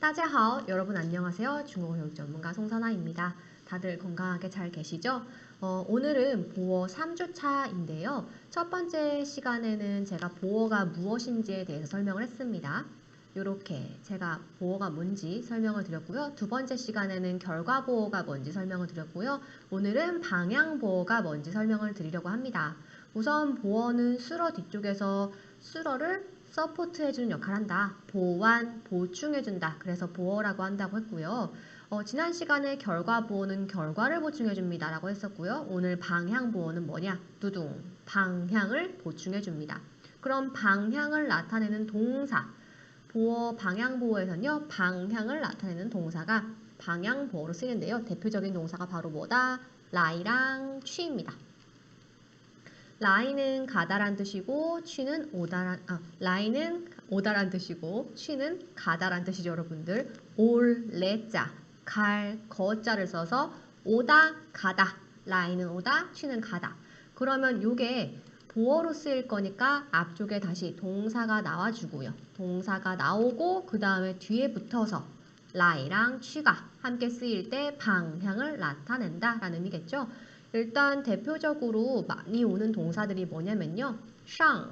大家好, 여러분 안녕하세요. 중국어 교육 전문가 송선아입니다. 다들 건강하게 잘 계시죠? 어, 오늘은 보어 3주차인데요. 첫 번째 시간에는 제가 보어가 무엇인지에 대해서 설명을 했습니다. 이렇게 제가 보어가 뭔지 설명을 드렸고요. 두 번째 시간에는 결과 보어가 뭔지 설명을 드렸고요. 오늘은 방향 보어가 뭔지 설명을 드리려고 합니다. 우선 보어는 수러 뒤쪽에서 수러를 서포트 해주는 역할을 한다. 보완, 보충해준다. 그래서 보어라고 한다고 했고요. 어, 지난 시간에 결과 보어는 결과를 보충해줍니다. 라고 했었고요. 오늘 방향 보어는 뭐냐? 두둥. 방향을 보충해줍니다. 그럼 방향을 나타내는 동사. 보어 방향 보어에서는요. 방향을 나타내는 동사가 방향 보어로 쓰이는데요. 대표적인 동사가 바로 뭐다? 라이랑 취입니다. 라인은 가다란 뜻이고 취는 오다란 아 라인은 오다란 뜻이고 취는 가다란 뜻이죠 여러분들. 올레자 갈 거자를 써서 오다 가다. 라인은 오다 취는 가다. 그러면 요게 보어로 쓰일 거니까 앞쪽에 다시 동사가 나와주고요. 동사가 나오고 그 다음에 뒤에 붙어서 라이랑 취가 함께 쓰일 때 방향을 나타낸다 라는 의미겠죠 일단 대표적으로 많이 오는 동사들이 뭐냐면요. 상,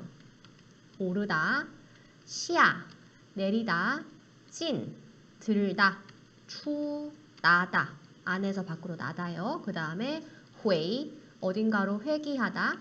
오르다, 시야, 내리다, 찐, 들다, 추, 나다, 안에서 밖으로 나다요. 그 다음에 회이, 어딘가로 회귀하다,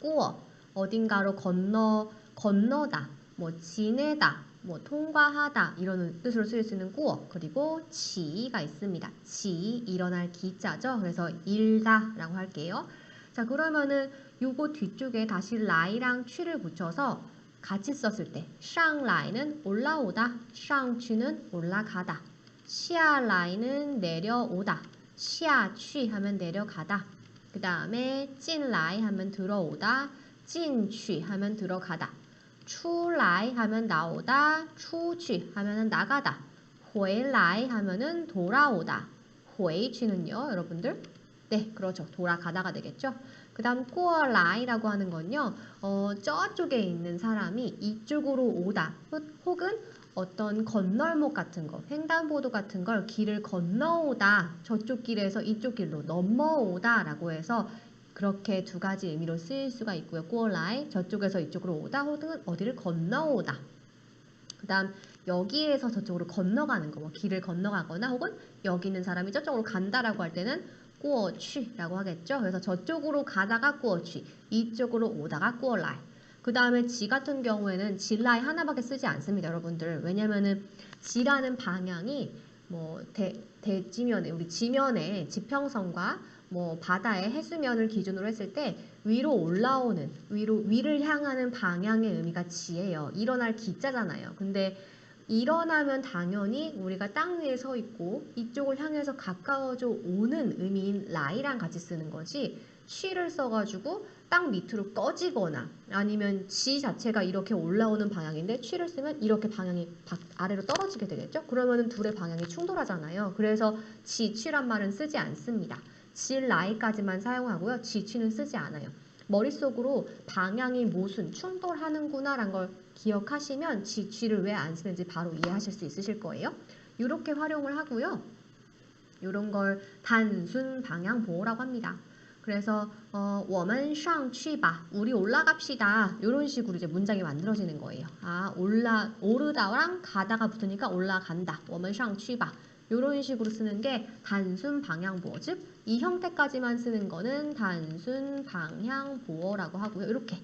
꾸어, 어딘가로 건너, 건너다, 뭐 지내다, 뭐 통과하다 이런 뜻으로 쓰일 수 있는 꾸어 그리고 지가 있습니다. 지 일어날 기자죠. 그래서 일다라고 할게요. 자 그러면은 요거 뒤쪽에 다시 라이랑 취를 붙여서 같이 썼을 때 샹라이는 올라오다, 샹취는 올라가다, 시아라이는 내려오다, 시아취 하면 내려가다. 그 다음에 찐라이 하면 들어오다, 찐취 하면 들어가다. 出来 하면 나오다, 出去 하면은 나가다, 回来 하면은 돌아오다. 回去는요, 여러분들? 네, 그렇죠. 돌아가다가 되겠죠. 그 다음 过来라고 하는 건요, 어, 저쪽에 있는 사람이 이쪽으로 오다, 혹은 어떤 건널목 같은 거, 횡단보도 같은 걸 길을 건너오다, 저쪽 길에서 이쪽 길로 넘어오다 라고 해서 그렇게 두 가지 의미로 쓰일 수가 있고요. 꼬라이 저쪽에서 이쪽으로 오다 혹은 어디를 건너오다. 그 다음 여기에서 저쪽으로 건너가는 거, 뭐 길을 건너가거나 혹은 여기 있는 사람이 저쪽으로 간다라고 할 때는 꾸어취라고 하겠죠. 그래서 저쪽으로 가다가 꾸어취, 이쪽으로 오다가 꾸어라이. 그 다음에 지 같은 경우에는 지라이 하나밖에 쓰지 않습니다, 여러분들. 왜냐면은 지라는 방향이 뭐 대, 대지면에 우리 지면에 지평선과 뭐 바다의 해수면을 기준으로 했을 때 위로 올라오는 위로 위를 향하는 방향의 의미가 지예요. 일어날 기자잖아요. 근데 일어나면 당연히 우리가 땅 위에 서 있고 이쪽을 향해서 가까워져 오는 의미인 라이랑 같이 쓰는 거지 취를 써가지고 땅 밑으로 꺼지거나 아니면 지 자체가 이렇게 올라오는 방향인데 취를 쓰면 이렇게 방향이 아래로 떨어지게 되겠죠? 그러면은 둘의 방향이 충돌하잖아요. 그래서 지, 취란 말은 쓰지 않습니다. 질 라이까지만 사용하고요. 지취는 쓰지 않아요. 머릿속으로 방향이 모순, 충돌하는구나 라는 걸 기억하시면 지취를 왜 안 쓰는지 바로 이해하실 수 있으실 거예요. 이렇게 활용을 하고요. 이런 걸 단순 방향 보호라고 합니다. 그래서 어, 我们上去吧. 우리 올라갑시다. 이런 식으로 이제 문장이 만들어지는 거예요. 아, 올라 오르다랑 가다가 붙으니까 올라간다. 我们上去吧. 이런 식으로 쓰는 게 단순 방향 보호, 즉 이 형태까지만 쓰는 거는 단순 방향 보호라고 하고요. 이렇게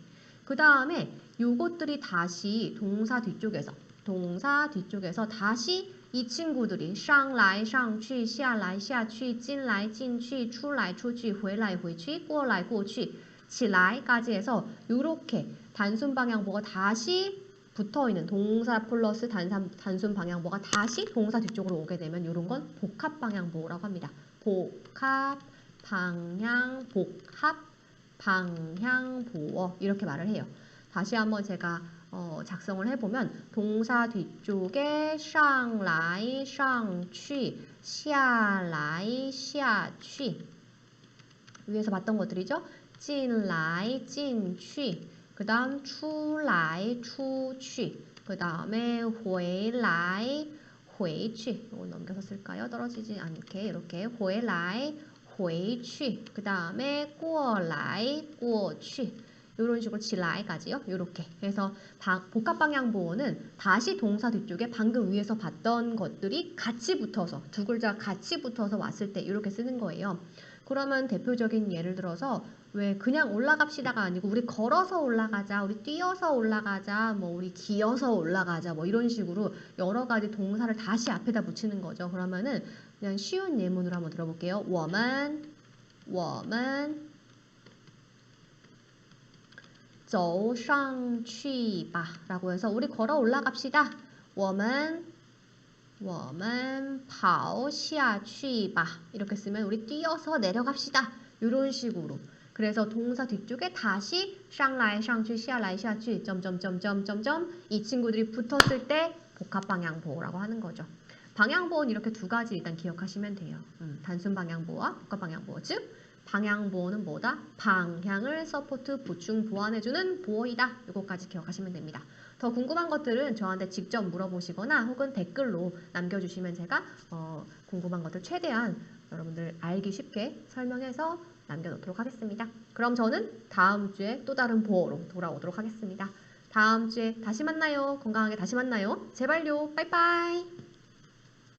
그 다음에 요것들이 다시 동사 뒤쪽에서 동사 뒤쪽에서 다시 이 친구들이 上来上去下来下去进来进去出来出去回来回去过来过去起来까지 해서 이렇게 단순 방향 보가 다시 붙어 있는 동사 플러스 단순, 단순 방향보가 다시 동사 뒤쪽으로 오게 되면 이런 건 복합 방향보라고 합니다. 복합 방향 복합 방향보어 이렇게 말을 해요. 다시 한번 제가 어, 작성을 해보면 동사 뒤쪽에 上来, 上去, 下来, 下去 위에서 봤던 것들이죠. 进来, 进去 그 다음 出来,出去. 그 다음에 回来, 回去. 이거 넘겨서 쓸까요? 떨어지지 않게 이렇게 回来,回去. 그 다음에 过来,过去. 이런 식으로 질라에까지요. 이렇게. 그래서 복합 방향 보호는 다시 동사 뒤쪽에 방금 위에서 봤던 것들이 같이 붙어서 두 글자 같이 붙어서 왔을 때 이렇게 쓰는 거예요. 그러면 대표적인 예를 들어서 왜 그냥 올라갑시다가 아니고 우리 걸어서 올라가자, 우리 뛰어서 올라가자, 뭐 우리 기어서 올라가자 뭐 이런 식으로 여러 가지 동사를 다시 앞에다 붙이는 거죠. 그러면은 그냥 쉬운 예문으로 한번 들어볼게요. 워만 워만 走上去吧라고 해서 우리 걸어 올라갑시다. 我们我们跑下去吧. 이렇게 쓰면 우리 뛰어서 내려갑시다. 이런 식으로. 그래서 동사 뒤쪽에 다시 上来上去下来下去점점점점점점 이 친구들이 붙었을 때 복합 방향 보호라고 하는 거죠. 방향 보호는 이렇게 두 가지 일단 기억하시면 돼요. 음, 단순 방향 보호와 복합 방향 보호. 즉 방향 보호는 뭐다? 방향을 서포트 보충 보완해주는 보호이다. 이거까지 기억하시면 됩니다. 더 궁금한 것들은 저한테 직접 물어보시거나 혹은 댓글로 남겨주시면 제가 어, 궁금한 것들 최대한 여러분들 알기 쉽게 설명해서 남겨놓도록 하겠습니다. 그럼 저는 다음 주에 또 다른 보호로 돌아오도록 하겠습니다. 다음 주에 다시 만나요. 건강하게 다시 만나요. 제발요. 빠이빠이.